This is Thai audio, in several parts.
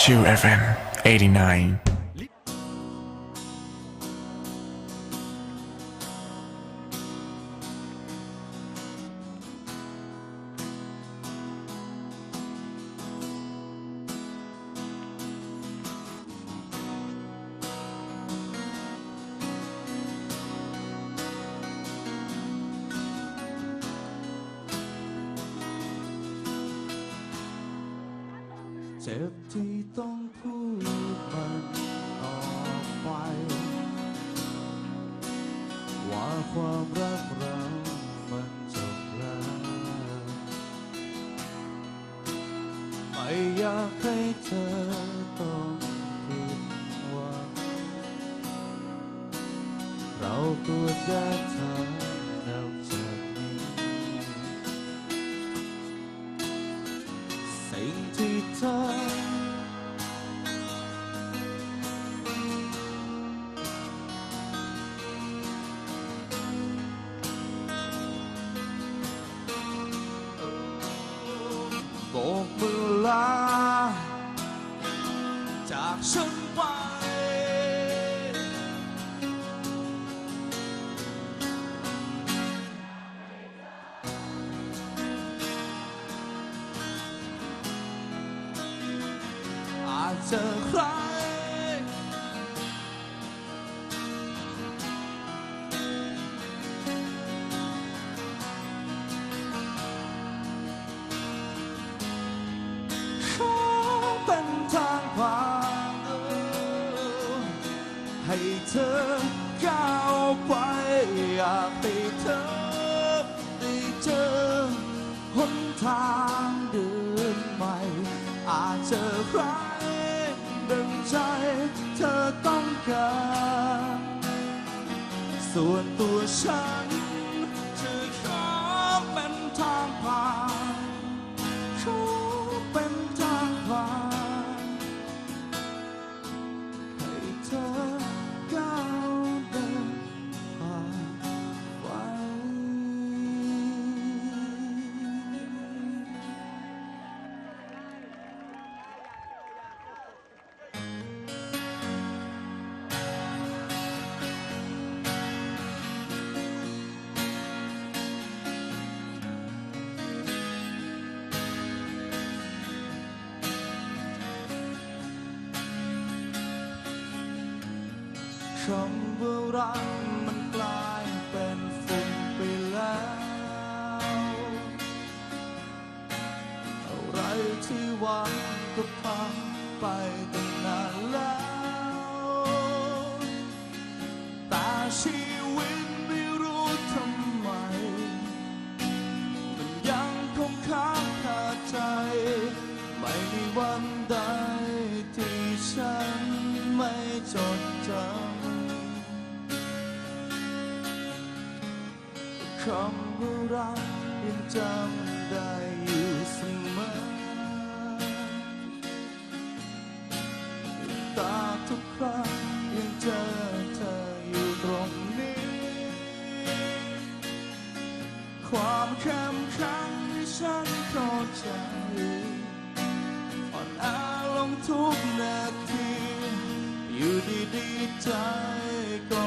Shoe FM 89. เจ็บที่ต้องพูดมันออกไป ว่าความรักเรามันจบแล้วไม่อยากให้เธอต้องผิดหวังเราควรจะทำน มือลาจากฉันไปอาจจะใคร อก้าวไปอยากให้เธอได้เจอหนทางเดินใหม่ อาจจะใครดึงใจเธอต้องการ ส่วนตัวฉัน คำว่ารักมันกลายเป็นฝุ่นไปแล้ว อะไรที่หวังก็พังไปตั้งนานแล้วแต่ชี คำว่ารักยังจำได้อยู่เสมอตาทุกครั้งยังเจอเธออยู่ตรงนี้ ความเข้มข็งที่ฉันเข้าใจอ่อนแอลงทุกนาที อยู่ดีๆใจก็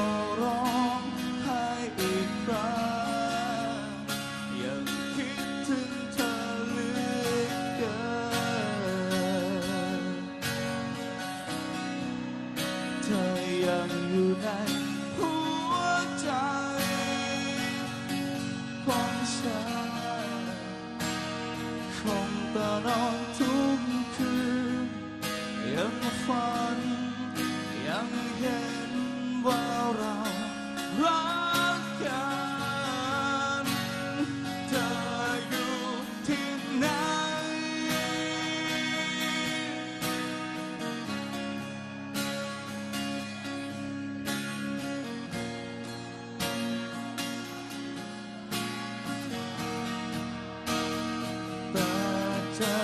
จะ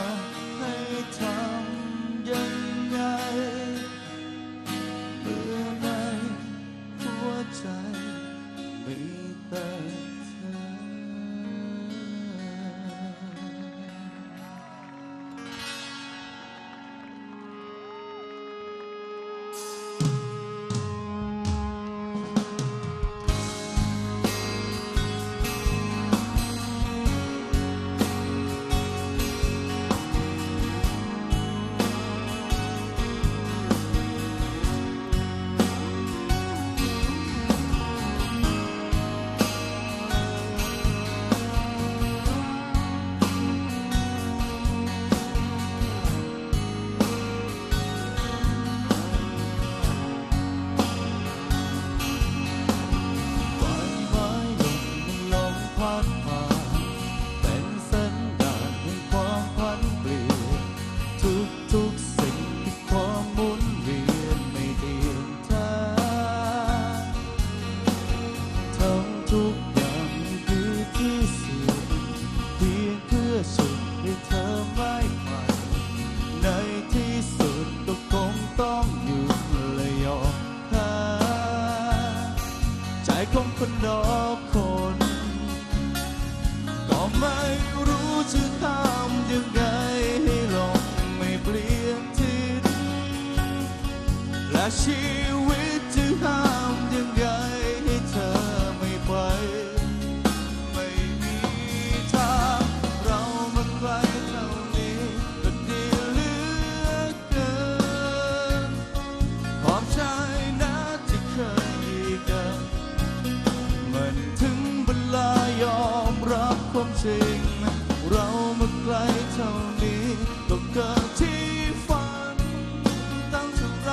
ให้ทำยังไง เมื่อในหัวใจมีแต่ คองคนนอกคน ก็ไม่รู้จะทำยังไงให้ลงไม่เปลี่ยนทิศและชีวิตจะห้า กิดที่ฝันตั้งเท่าไร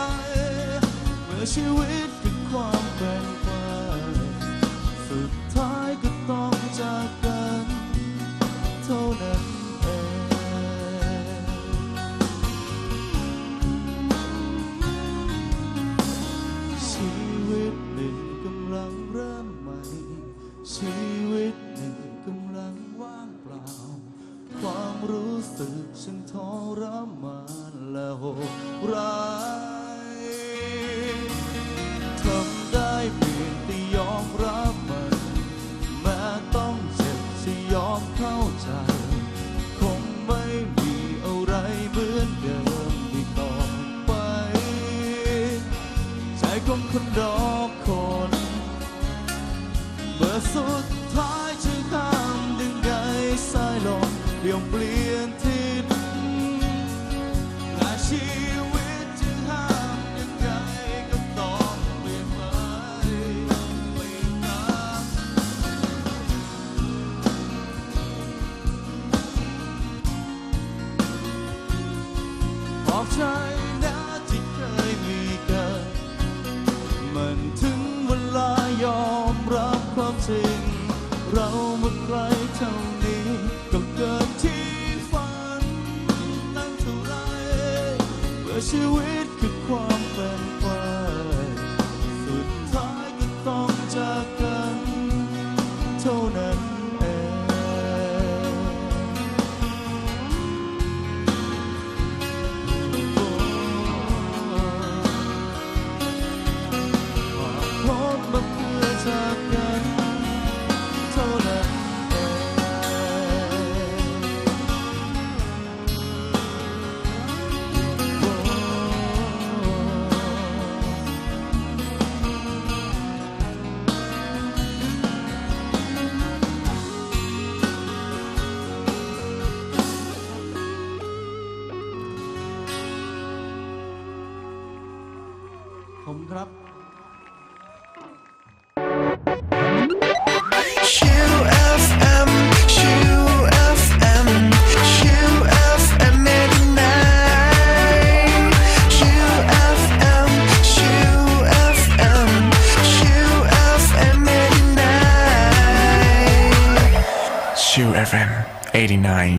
เมื่อชีวิตคือความเป็น เมื่อสุดท้ายจะข้ามดึงไกสายลมเดี่ยอเปลี่ยนทิศและชีวิตจะห้ามดึงไกก็ต้องเปลี่ยนไปเปลี่ยนตามบอกใจ ชีวิตคือความ